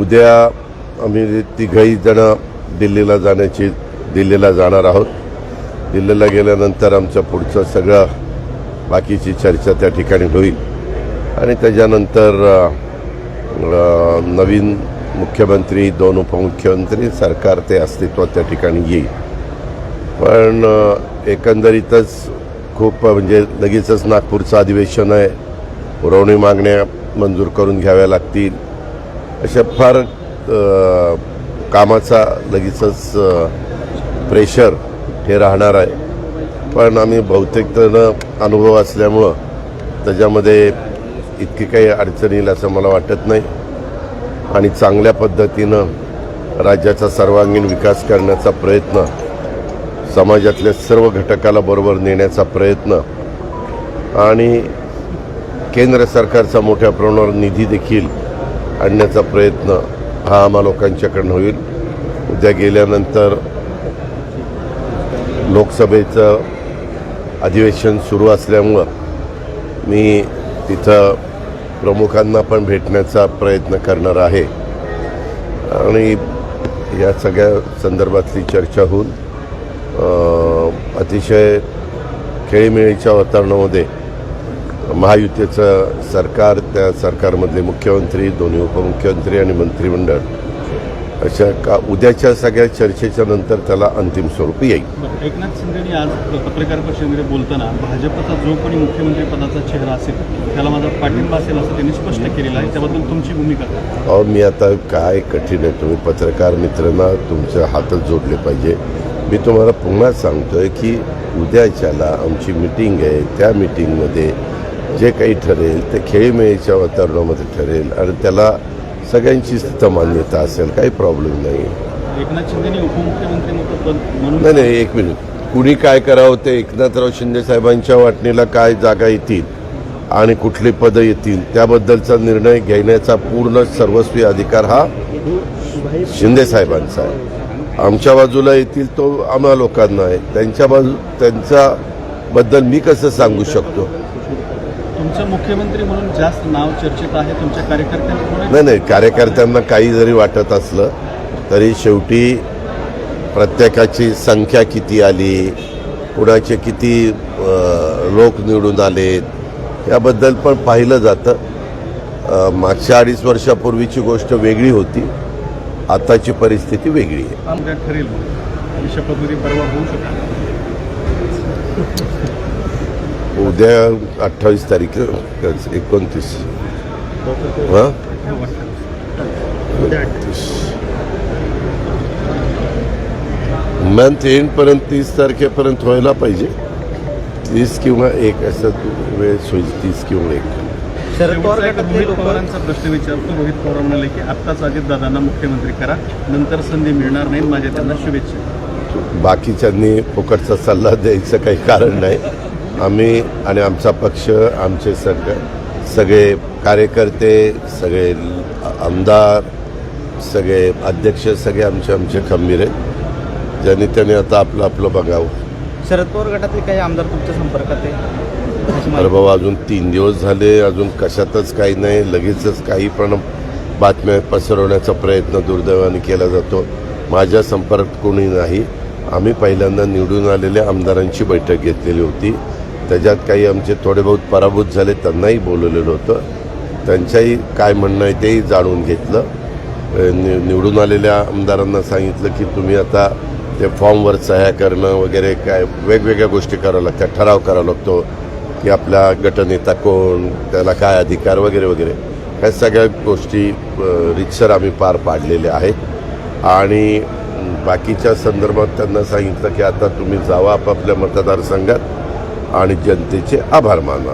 उद्या आम्ही तिघही जण दिल्लीला जाण्याची दिल्लीला जाणार आहोत. दिल्लीला गेल्यानंतर आमचं पुढचं सगळं बाकीची चर्चा त्या ठिकाणी होईल. आणि त्याच्यानंतर नवीन मुख्यमंत्री दोन उपमुख्यमंत्री सरकार ते अस्तित्वात त्या ठिकाणी येईल. पण एकंदरीतच खूप म्हणजे लगेचच नागपूरचं अधिवेशन आहे. पुरवणी मागण्या मंजूर करून घ्याव्या लागतील. अशा फार कामाचा लगेचच प्रेशर हे राहणार आहे. पण आम्ही बहुतेक जण अनुभव असल्यामुळं त्याच्यामध्ये इतकी काही अडचण येईल असं मला वाटत नाही. आणि चांगल्या पद्धतीनं राज्याचा सर्वांगीण विकास करण्याचा प्रयत्न समाजातल्या सर्व घटकाला बरोबर नेण्याचा प्रयत्न आणि केंद्र सरकारचा मोठ्या प्रमाणावर निधी देखील आणण्याचा प्रयत्न हा आम्हा लोकांच्याकडनं होईल. उद्या गेल्यानंतर लोकसभेचं अधिवेशन सुरू असल्यामुळं मी तिथं प्रमुखांना पण भेटण्याचा प्रयत्न करणार आहे. आणि या सगळ्या संदर्भातली चर्चा होऊन अतिशय खेळीमेळीच्या वातावरणामध्ये महायुतीचं सरकार त्या सरकारमधले मुख्यमंत्री दोन्ही उपमुख्यमंत्री आणि मंत्रिमंडळ अशा का उद्याच्या सगळ्या चर्चेच्या नंतर त्याला अंतिम स्वरूप येईल. एकनाथ शिंदेनी आज पत्रकार परिषदेमध्ये बोलताना भाजपचा जो कोणी मुख्यमंत्री पदाचा चेहरा असेल त्याला माझा पाठिंबा असेल असं त्यांनी स्पष्ट केलेलं आहे. त्याबद्दल तुमची भूमिका? अहो मी आता काय कठीण आहे तुम्ही पत्रकार मित्रांना तुमचे हातच जोडले पाहिजे. मी तुम्हाला पुन्हा सांगतोय की उद्याच्याला आमची मिटिंग आहे त्या मिटिंगमध्ये जे काही ठरेल ते खेळीमेळीच्या वातावरणामध्ये ठरेल आणि त्याला सगळ्यांची तिथं मान्यता असेल काही प्रॉब्लेम नाही. एकनाथ शिंदेनी उपमुख्यमंत्री पद म्हणून नाही नाही एक मिनिट कुणी काय करावं ते एकनाथराव शिंदे साहेबांच्या वाटणीला काय जागा येतील आणि कुठली पदं येतील त्याबद्दलचा निर्णय घेण्याचा पूर्ण सर्वस्वी अधिकार हा शिंदे साहेबांचा आहे. आमच्या बाजूला येतील तो आम्हा लोकांना आहे. त्यांच्या बाजू त्यांच्याबद्दल मी कसं सांगू शकतो? तुमचं मुख्यमंत्री म्हणून जास्त नाव चर्चेत आहे तुमच्या कार्यकर्त्यांकडून नाही नाही कार्यकर्त्यांना काही जरी वाटत असलं तरी शेवटी प्रत्येकाची संख्या किती आली कुणाचे किती लोक निवडून आलेत याबद्दल पण पाहिलं जातं. मागच्या अडीच वर्षापूर्वीची गोष्ट वेगळी होती आताची परिस्थिती वेगळी आहे. ठरेल शपथविधी परवा होऊ शकतो उद्या अठ्ठावीस तारीख एकोणतीस. हां? मंथ एंडपर्यंत तीस तारखेपर्यंत व्हायला पाहिजे. तीस किंवा एक असं वेळ होईल तीस किंवा एक. शरद पवार रोहित पवारांचा प्रश्न विचारतो. रोहित पवार म्हणाले की आत्ताच अजितदादांना मुख्यमंत्री करा. नंतर संधी मिळणार नाही. माझ्या त्यांना शुभेच्छा. बाकीच्यांनी फुकटचा सल्ला द्यायचं काही कारण नाही. आम्ही आणि आमचा पक्ष आमचे सगळे सगळे कार्यकर्ते सगळे आमदार सगळे अध्यक्ष सगळे आमचे आमचे खंबीर आहेत. ज्यांनी त्यांनी आता आपलं आपलं बघावं. शरद पवार गटातले काही आमदार तुमच्या संपर्कात आहे अरे. बाबा अजून तीन दिवस झाले अजून कशातच काही नाही लगेचच काही पण बातम्या पसरवण्याचा प्रयत्न दुर्दैवाने केला जातो. माझ्या संपर्कात कोणी नाही. आम्ही पहिल्यांदा निवडून आलेल्या आमदारांची बैठक घेतलेली होती. त्याच्यात काही आमचे थोडे बहुत पराभूत झाले त्यांनाही बोलवलेलं होतं. त्यांच्याही काय म्हणणं आहे तेही जाणून घेतलं. नि निवडून आलेल्या आमदारांना सांगितलं की तुम्ही आता ते फॉर्मवर सह्या करणं वगैरे काय वेगवेगळ्या गोष्टी कराव्या लागतात ठराव करावा लागतो की आपला गटनेता कोण त्याला काय अधिकार वगैरे वगैरे. ह्या सगळ्या गोष्टी रितसर आम्ही पार पाडलेल्या आहेत. आणि बाकीच्या संदर्भात त्यांना सांगितलं की आता तुम्ही जावा आपापल्या मतदारसंघात. आणि जनतेचे आभार मानणार